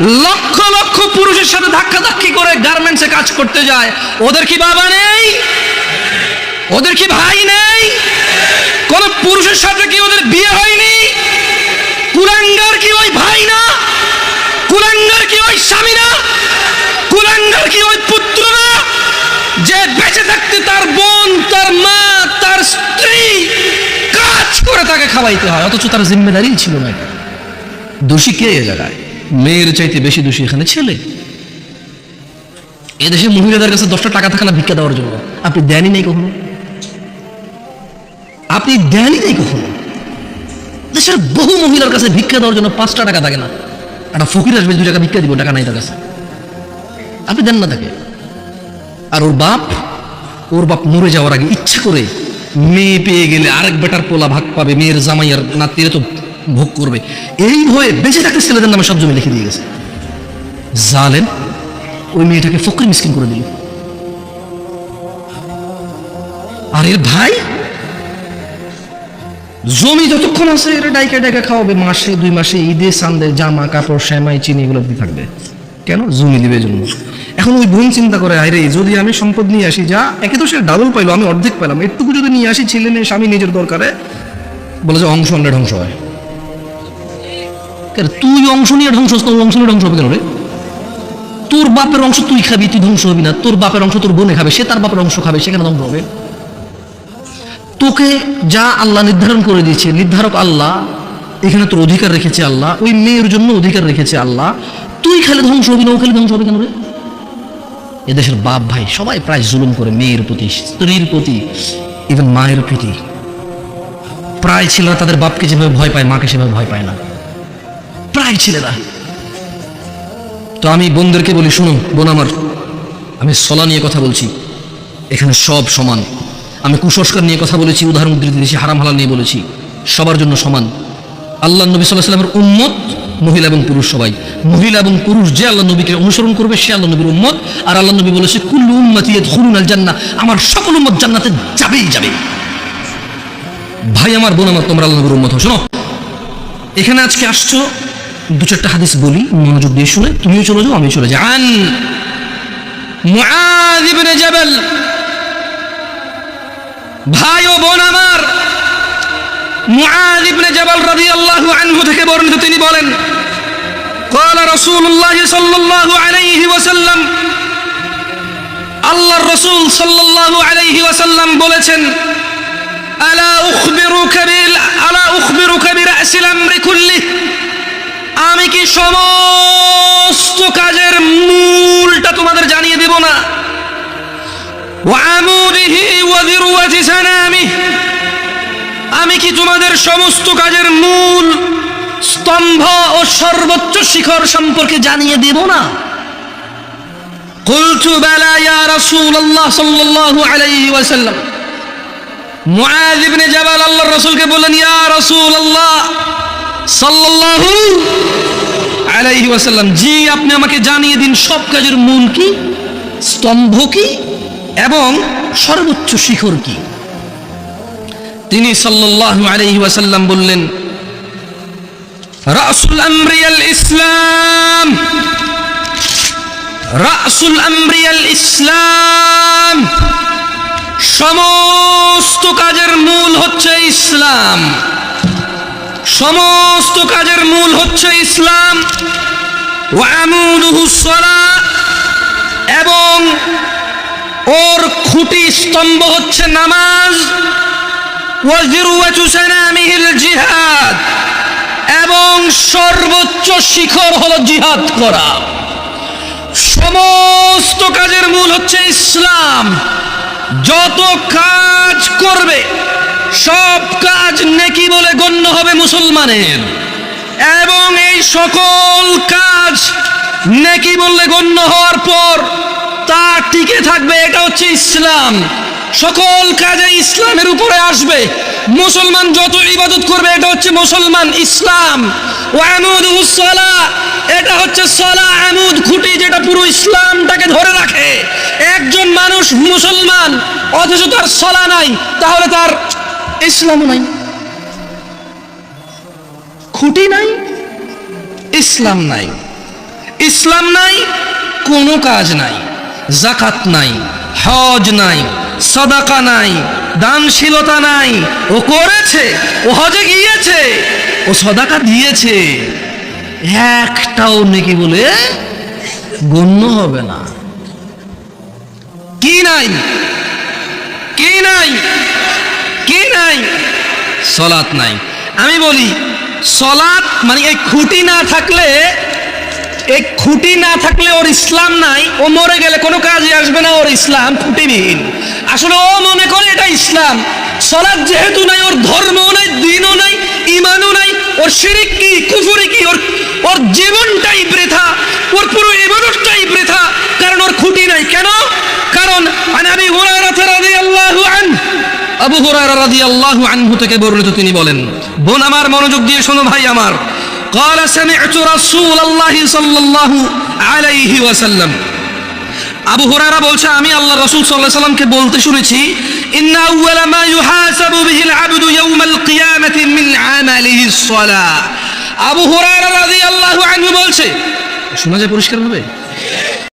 লক্ষ লক্ষ পুরুষের সাথে ধাক্কা ধাক্কি করে গার্মেন্টসে কাজ করতে যায়। ওদের কি বাবা নেই? ওদের কি ভাই নেই? কোন পুরুষের সাথে কি ওদের বিয়ে হয়নি? কুলাঙ্গার কি ওই ভাই না? কুলাঙ্গার কি ওই স্বামী না? কুলাঙ্গার কি ওই পুত্র না? যে বেঁচে থাকতে তার বোন, তার মা, তার স্ত্রী কাজ করে তাকে খাওয়াইতে হয়, অথচ তার জিম্মেদারি ছিল না। দোষী কে এ জায়গায়? মেয়ের চাইতে বেশি দোষী এখানে ছেলে। এদেশে মহিলাদের কাছে দশটা টাকা থাকে না ভিক্ষা দেওয়ার জন্য। আপনি দেনই নেই কখনো? আপনি দেনই নেই কখনো? দেশের বহু মহিলার কাছে ভিক্ষা দেওয়ার জন্য পাঁচটা টাকা থাকে না। একটা ফকির আসবে দু টাকা ভিক্ষা দিব, টাকা নাই তার কাছে। আপনি দেন না তাকে। আর ওর বাপ ওর বাপ মরে যাওয়ার আগে ইচ্ছে করে মেয়ে পেয়ে গেলে আরেক বেটার পোলা ভাগ পাবে, মেয়ের জামাই আর নাতিরে তো ভোগ করবে। এই ভয়ে বেঁচে থাকতে ছেলেদের নামে সব জমি লিখে দিয়ে গেছে। জালেন ওই মেয়েটাকে ফকরি মিসকিন করে দিল। আর এর ভাই, জমি যতক্ষণ আছে, এরা ডাইকা ডাইকা খাওয়াবে। মাসে, দুই মাসে ঈদে সান্দে জামা, কাপড়, শ্যামাই, চিনি এগুলো দিয়ে থাকবে। কেন? জমি দিবে জন্য। এখন ওই বোন চিন্তা করে আরে যদি আমি সম্পদ নিয়ে আসি, যা। একে তো সে ডাবল পাইলো, আমি অর্ধেক পেলাম একটুকু যদি নিয়ে আসি, ছেলে মেয়ে, স্বামী নিজের দরকারে, বলে যে অংশ আনলে ধ্বংস হয়। তুই অংশ নিয়ে ধ্বংস তোর অংশ নিয়ে ধ্বংস হবে কেন রে? তোর বাপের অংশ তুই খাবি, তুই ধ্বংস হবি না। তোর বাপের অংশ তোর বোনে খাবে, সে তার বাপের অংশ খাবে সেখানে ধ্বংস হবে? তোকে যা আল্লাহ নির্ধারণ করে দিয়েছে, নির্ধারক আল্লাহ, এখানে তোর অধিকার রেখেছে আল্লাহ, ওই মেয়ের জন্য অধিকার রেখেছে আল্লাহ। তুই খালি ধ্বংস হবি না, ও খালি ধ্বংস হবে কেন রে? এদেশের বাপ ভাই সবাই প্রায় জুলুম করে, মেয়ের প্রতি, স্ত্রীর প্রতি ইভেন মায়ের প্রতি। প্রায় ছেলেরা তাদের বাপকে যেভাবে ভয় পায়, মাকে সেভাবে ভয় পায় না। প্রায় ছেলেরা তো আমি বোনদেরকে বলি, শুনুন বোন আমার, আমি সলা নিয়ে কথা বলছি। এখানে সব সমান। আমি কুসংস্কার নিয়ে কথা বলেছি, উদাহরণ দিয়েছি, হারাম হালাল নিয়ে বলেছি। সবার জন্য সমান। আল্লাহ নবী সাল্লাহ সাল্লামের উম্মত মহিলা এবং পুরুষ সবাই। মহিলা এবং পুরুষ যে আল্লাহ নবীকে অনুসরণ করবে, সে আল্লাহ নবীর উম্মত। আর আল্লাহ নবী বলেছে, কুল্লু উম্মতি খুলুন আল জান্না আমার সকল উম্মত জান্নাতে যাবেই যাবে। ভাই আমার, বোন আমার, তোমরা আল্লাহ নবীর উম্মত শোনো, এখানে আজকে আসছো দু চারটা হাদিস বলি মনোযোগ দিয়ে শুনে তুমিও চলে যাও আমিও চলে যাই আন মুআয ইবনে জাবাল ভাই ও বোন আমার মুআয ইবনে জাবাল রাদিয়াল্লাহু আনহু থেকে বর্ণিত তিনি বলেন قال رسول الله صلى الله عليه وسلم আল্লাহর রাসূল সাল্লাল্লাহু আলাইহি ওয়াসাল্লাম বলেছেন আলা উখবিরুকা সমস্ত কাজের মূলটা তোমাদের জানিয়ে দেব না ওয়ামুদিহি ওয়া যিরওয়াতি সানামিহি আমি কি তোমাদের সমস্ত কাজের মূল স্তম্ভ ও সর্বোচ্চ শিখর সম্পর্কে জানিয়ে দেব না قلت بلى يا رسول الله صلى الله عليه وسلم মুআয ইবনে জাবাল আল্লাহর রাসূলকে বললেন ইয়া রাসূলুল্লাহ সাল্লাল্লাহু আলাইহি ওয়াসাল্লাম, জি, আপনি আমাকে জানিয়ে দিন, সব কাজের মূল কি? স্তম্ভ কি? এবং সর্বোচ্চ শিখর কি? তিনি সাল্লাল্লাহু আলাইহি ওয়াসাল্লাম বললেন, রাসুল আমরিয়াল ইসলাম, রাসুল আমরিয়াল ইসলাম, সমস্ত কাজের মূল হচ্ছে ইসলাম। সমস্ত কাজের মূল হচ্ছে ইসলাম। এবং ওর খুঁটি স্তম্ভ হচ্ছে নামাজ। জিহাদ। এবং সর্বোচ্চ শিখর হল জিহাদ করা। সমস্ত কাজের মূল হচ্ছে ইসলাম। যত কাজ করবে সব কাজ নেকি বলে গণ্য হবে মুসলমানের। এবং এই সকল কাজ নেকি বললে গণ্য হওয়ার পর তা টিকে থাকবে, এটা হচ্ছে ইসলাম। সকল কাজে ইসলামের উপরে আসবে। মুসলমান যত ইবাদত করবে, এটা হচ্ছে মুসলমান ইসলাম। ওয়ামুদুহুস সালাহ এটা হচ্ছে সলা আমুদ খুঁটি যেটা পুরো ইসলামটাকে ধরে রাখে। একজন মানুষ মুসলমান, অথচ তার সলা নাই, তাহলে তার ইসলামও নাই। খুঁটি নাই, ইসলাম নাই। ইসলাম নাই, কোনো কাজ নাই। জাকাত নাই, হজ নাই, সদাকা নাই, দানশীলতা নাই। ও করেছে, ও হজে গিয়েছে, ও সদাকা দিয়েছে। একটাও নাকি বলে গণ্য হবে না। কি নাই? কি নাই? কি নাই? নাই। আমি বলি মানে এই খুঁটি না থাকলে, এই খুঁটি না থাকলে ওর ইসলাম নাই, ও মরে গেলে কোনো কাজে আসবে না ওর ইসলাম, খুঁটিবিহীন। আসলে ও মনে করে এটা ইসলাম। সলাৎ যেহেতু নাই, ওর ধর্মও নাই, দিনও নাই ইমানও নাই, ওর শিরিক কি, কুফুরি কি, ওর ওর জীবনটাই বৃথা, ওর পুরো ইবাদতটাই বৃথা, কারণ ওর খুঁটি নাই। কেন? কারণ আনাবি হুরায়রা আবু হুরায়রা রাদিয়াল্লাহু আনহু থেকে বর্ণিত তিনি বলেন বোন আমার মনোযোগ দিয়ে শোনো ভাই আমার قال سمعت رسول الله صلى الله عليه وسلم আবু হুরায়রা বলছে আমি আল্লাহ রাসূল সাল্লাল্লাহু আলাইহি সাল্লামকে বলতে শুনেছি ইন্না আউওয়ালা মা ইউহাসাবু বিহিল আবদু ইয়াউমাল কিয়ামাতি মিন আমালিহি সালাহ আবু হুরায়রা রাদিয়াল্লাহু আনহু বলছে শোনা যায় পরিষ্কার ভাবে